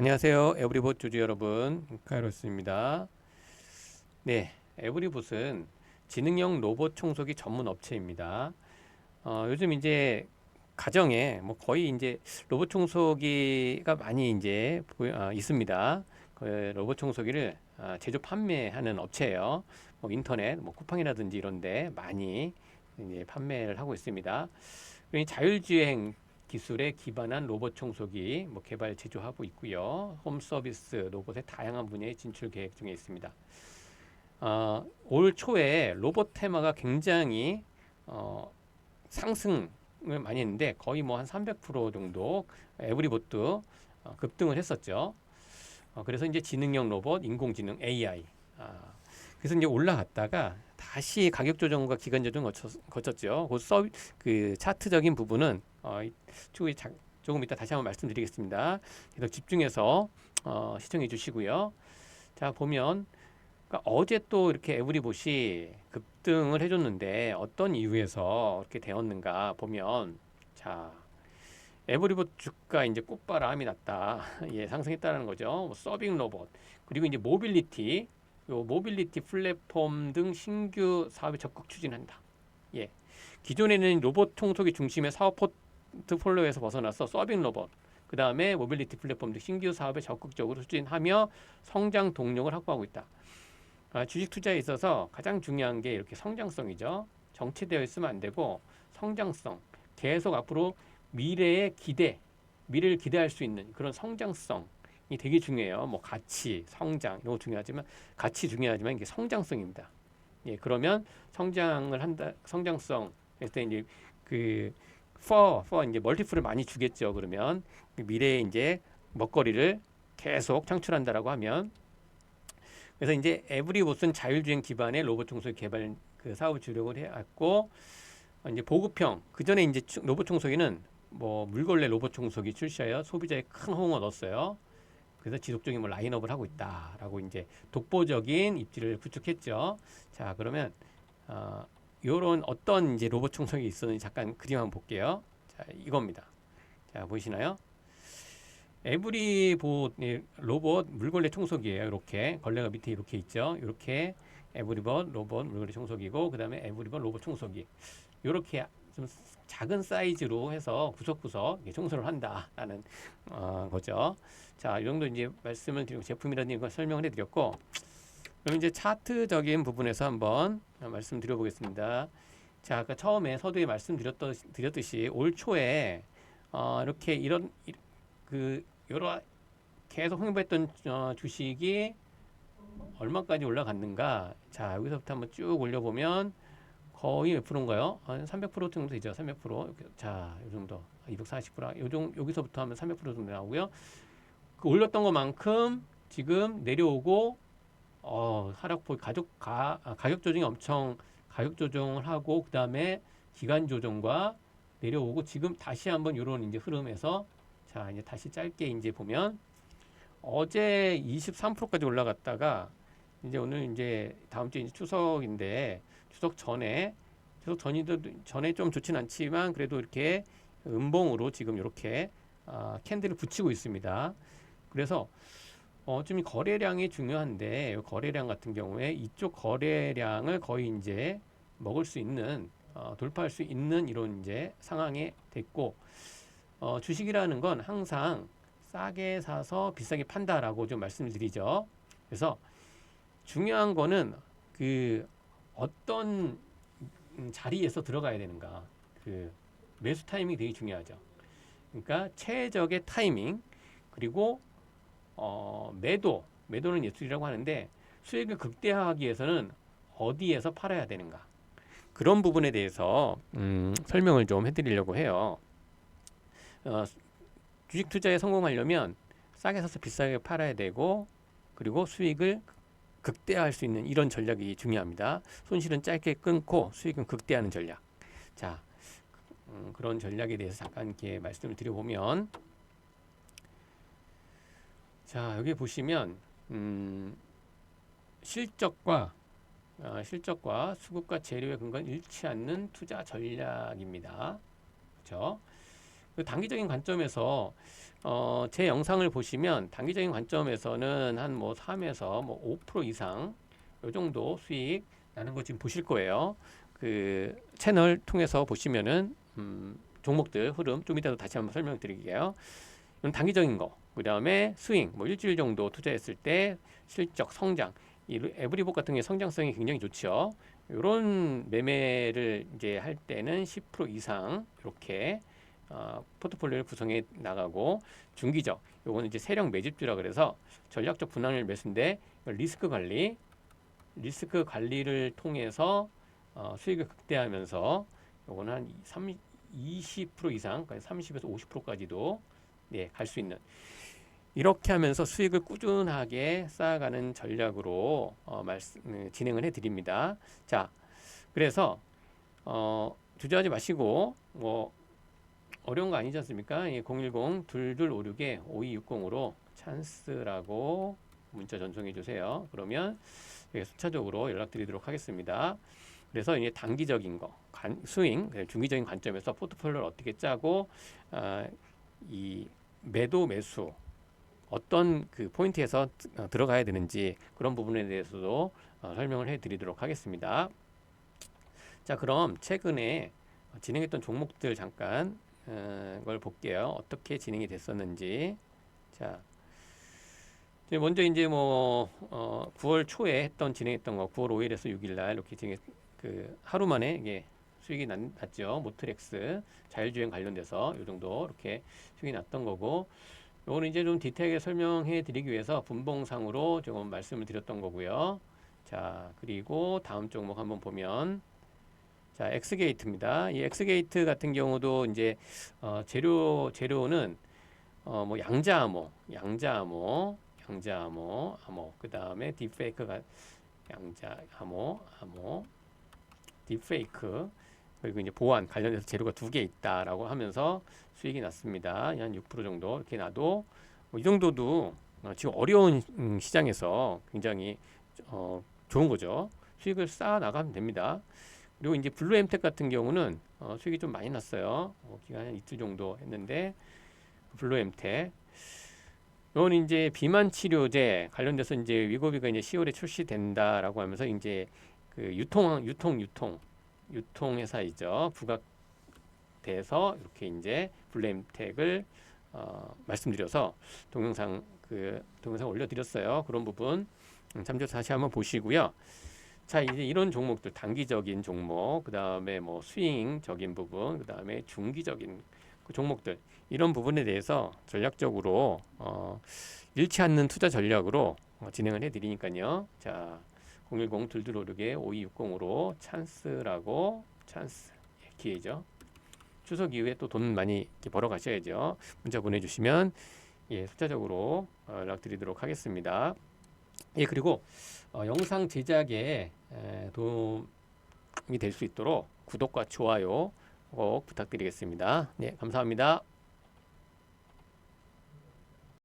안녕하세요. 에브리봇 주주 여러분. 카이로스입니다. 네, 에브리봇은 지능형 로봇 청소기 전문 업체입니다. 어, 요즘 이제 가정에 뭐 거의 이제 로봇 청소기가 많이 이제 보여, 아, 있습니다. 그 로봇 청소기를 아, 제조 판매하는 업체예요. 뭐 인터넷, 뭐 쿠팡이라든지 이런데 많이 이제 판매를 하고 있습니다. 자율주행 기술에 기반한 로봇 청소기 뭐 개발 제조하고 있고요. 홈 서비스 로봇의 다양한 분야에 진출 계획 중에 있습니다. 어, 올 초에 로봇 테마가 굉장히 어, 상승을 많이 했는데 거의 뭐 한 300% 정도 에브리봇도 어, 급등을 했었죠. 어, 그래서 이제 지능형 로봇, 인공지능 AI. 아, 그래서 이제 올라갔다가 다시 가격 조정과 기간 조정 거쳤, 거쳤죠. 그, 서, 그 차트적인 부분은 어, 이- 추후에 자, 조금 이따 다시 한번 말씀드리겠습니다. 그래서 집중해서 어, 시청해 주시고요. 자 보면 그러니까 어제 또 이렇게 에브리봇이 급등을 해줬는데 어떤 이유에서 이렇게 되었는가 보면 자 에브리봇 주가 이제 꽃바람이 났다. 예, 상승했다는 거죠. 뭐 서빙 로봇 그리고 이제 모빌리티 요 모빌리티 플랫폼 등 신규 사업에 적극 추진한다. 예. 기존에는 로봇 청소기 중심의 사업 포트폴리오에서 벗어나서 서빙 로봇, 그 다음에 모빌리티 플랫폼 등 신규 사업에 적극적으로 추진하며 성장 동력을 확보하고 있다. 아, 주식 투자에 있어서 가장 중요한 게 이렇게 성장성이죠. 정체되어 있으면 안 되고 성장성, 계속 앞으로 미래의 기대, 미래를 기대할 수 있는 그런 성장성이 되게 중요해요. 뭐 가치, 성장 이거 중요하지만 가치 중요하지만 이게 성장성입니다. 예, 그러면 성장을 한다, 성장성 했을 때 이제 그 for, for 이제 멀티플을 많이 주겠죠. 그러면 그 미래에 이제 먹거리를 계속 창출한다라고 하면 그래서 이제 에브리봇은 자율주행 기반의 로봇 청소기 개발 그 사업을 주력을 해왔고 어, 이제 보급형 그 전에 이제 추- 로봇 청소기는 뭐 물걸레 로봇 청소기 출시하여 소비자의 큰 호응을 얻었어요. 그래서 지속적인 뭐 라인업을 하고 있다라고 이제 독보적인 입지를 구축했죠. 자 그러면 어, 요런 어떤 이제 로봇 청소기 있었는지 잠깐 그림 한번 볼게요. 자 이겁니다. 자 보이시나요? 에브리봇 예, 로봇 물걸레 청소기예요. 이렇게 걸레가 밑에 이렇게 있죠. 이렇게 에브리봇 로봇 물걸레 청소기고 그다음에 에브리봇 로봇 청소기. 이렇게 좀 작은 사이즈로 해서 구석구석 청소를 한다라는 어, 거죠. 자, 이 정도 이제 말씀을 드리고 제품이라는 걸 설명을 해드렸고, 그럼 이제 차트적인 부분에서 한번 말씀드려보겠습니다. 자, 아까 처음에 서두에 말씀드렸듯이 올 초에 어, 이렇게 이런 이- 그 여러 계속 홍보했던 어, 주식이 얼마까지 올라갔는가? 자, 여기서부터 한번 쭉 올려보면 거의 몇 프로인가요? 한 300% 정도 되죠. 300%. 이렇게. 자, 요 정도. 240%. 요 정, 여기서부터 하면 300% 정도 나오고요. 그 올렸던 것만큼 지금 내려오고 어, 하락폭 가격 가, 아, 가격 조정이 엄청 가격 조정을 하고 그다음에 기간 조정과 내려오고 지금 다시 한번 요런 이제 흐름에서 자, 이제 다시 짧게 이제 보면 어제 23%까지 올라갔다가 이제 오늘 이제 다음 주 이제 추석인데 추석 전에 추석 전이도 전에 좀 좋진 않지만 그래도 이렇게 음봉으로 지금 이렇게 아, 캔들을 붙이고 있습니다. 그래서 어, 좀이 거래량이 중요한데 이 거래량 같은 경우에 이쪽 거래량을 거의 이제 먹을 수 있는 어, 돌파할 수 있는 이런 이제 상황에 됐고 어, 주식이라는 건 항상 싸게 사서 비싸게 판다라고 좀 말씀을 드리죠. 그래서 중요한 거는 그 어떤 음, 자리에서 들어가야 되는가. 그 매수 타이밍이 되게 중요하죠. 그러니까 최적의 타이밍 그리고 어, 매도 매도는 예술이라고 하는데 수익을 극대화하기 위해서는 어디에서 팔아야 되는가. 그런 부분에 대해서 음, 설명을 좀 해드리려고 해요. 어, 주식 투자에 성공하려면 싸게 사서 비싸게 팔아야 되고 그리고 수익을 극대화할 수 있는 이런 전략이 중요합니다. 손실은 짧게 끊고 수익은 극대화하는 전략. 자, 음, 그런 전략에 대해서 잠깐 이렇게 말씀을 드려보면, 자 여기 보시면 음, 실적과 아, 실적과 수급과 재료의 근거는 잃지 않는 투자 전략입니다. 그렇죠? 그 단기적인 관점에서 어, 제 영상을 보시면 단기적인 관점에서는 한 뭐 3에서 뭐 5% 이상 요 정도 수익 나는 거 지금 보실 거예요. 그 채널 통해서 보시면은 음, 종목들 흐름 좀 이따도 다시 한번 설명드릴게요. 이건 단기적인 거. 그다음에 스윙 뭐 일주일 정도 투자했을 때 실적 성장 이 에브리복 같은 게 성장성이 굉장히 좋죠. 이런 매매를 이제 할 때는 10% 이상 이렇게 어, 포트폴리오를 구성해 나가고 중기적 요거는 이제 세력 매집주라 그래서 전략적 분할 매수인데 리스크 관리 리스크 관리를 통해서 어, 수익을 극대화하면서 요거는 한 30, 20% 이상, 30에서 50%까지도 네, 갈 수 있는 이렇게 하면서 수익을 꾸준하게 쌓아가는 전략으로 어, 말씀, 음, 진행을 해드립니다. 자, 그래서 어, 주저하지 마시고 뭐 어려운 거 아니지 않습니까? 예, 010-2256에 5260으로 찬스라고 문자 전송해 주세요. 그러면 예, 순차적으로 연락드리도록 하겠습니다. 그래서 이제 단기적인 거, 관, 스윙, 중기적인 관점에서 포트폴리오를 어떻게 짜고 아, 이 매도 매수 어떤 그 포인트에서 어, 들어가야 되는지 그런 부분에 대해서도 어, 설명을 해드리도록 하겠습니다. 자, 그럼 최근에 진행했던 종목들 잠깐 어, 걸 볼게요. 어떻게 진행이 됐었는지. 자, 먼저 이제 뭐 어, 9월 초에 했던 진행했던 거 9월 5일에서 6일 날 이렇게 진행 그 하루 만에 이게 수익이 났, 났죠. 모트렉스 자율주행 관련돼서 이 정도 이렇게 수익이 났던 거고 요거는 이제 좀 디테일하게 설명해 드리기 위해서 분봉상으로 조금 말씀을 드렸던 거고요. 자, 그리고 다음 종목 한번 보면 자, 엑스게이트입니다. 이 엑스게이트 같은 경우도 이제 어, 재료 재료는 어, 뭐 양자 암호, 양자 암호, 양자 암호, 암호. 그다음에 딥페이크가 양자 암호, 암호, 딥페이크 그리고 이제 보안 관련해서 재료가 두 개 있다라고 하면서 수익이 났습니다. 한 6% 정도 이렇게 나도 뭐 이 정도도 어, 지금 어려운 음, 시장에서 굉장히 어, 좋은 거죠. 수익을 쌓아 나가면 됩니다. 그리고 이제 블루 엠텍 같은 경우는 어, 수익이 좀 많이 났어요. 어, 기간 한 이틀 정도 했는데 블루 엠텍 이건 이제 비만 치료제 관련돼서 이제 위고비가 이제 10월에 출시된다라고 하면서 이제 그 유통 유통 유통 유통 회사이죠. 부각돼서 이렇게 이제 블루 엠텍을 어, 말씀드려서 동영상 그 동영상 올려드렸어요. 그런 부분 음, 참조해서 다시 한번 보시고요. 자 이제 이런 종목들 단기적인 종목 그 다음에 뭐 스윙적인 부분 그 다음에 중기적인 그 종목들 이런 부분에 대해서 전략적으로 어, 잃지 않는 투자 전략으로 어, 진행을 해드리니까요. 자 010 둘둘오르게 5260으로 찬스라고 찬스 예, 기회죠. 추석 이후에 또 돈 많이 벌어 가셔야죠. 문자 보내주시면 예 숫자적으로 어, 연락드리도록 하겠습니다. 예 그리고 어, 영상 제작에 에, 도움이 될 수 있도록 구독과 좋아요 꼭 부탁드리겠습니다. 네 감사합니다.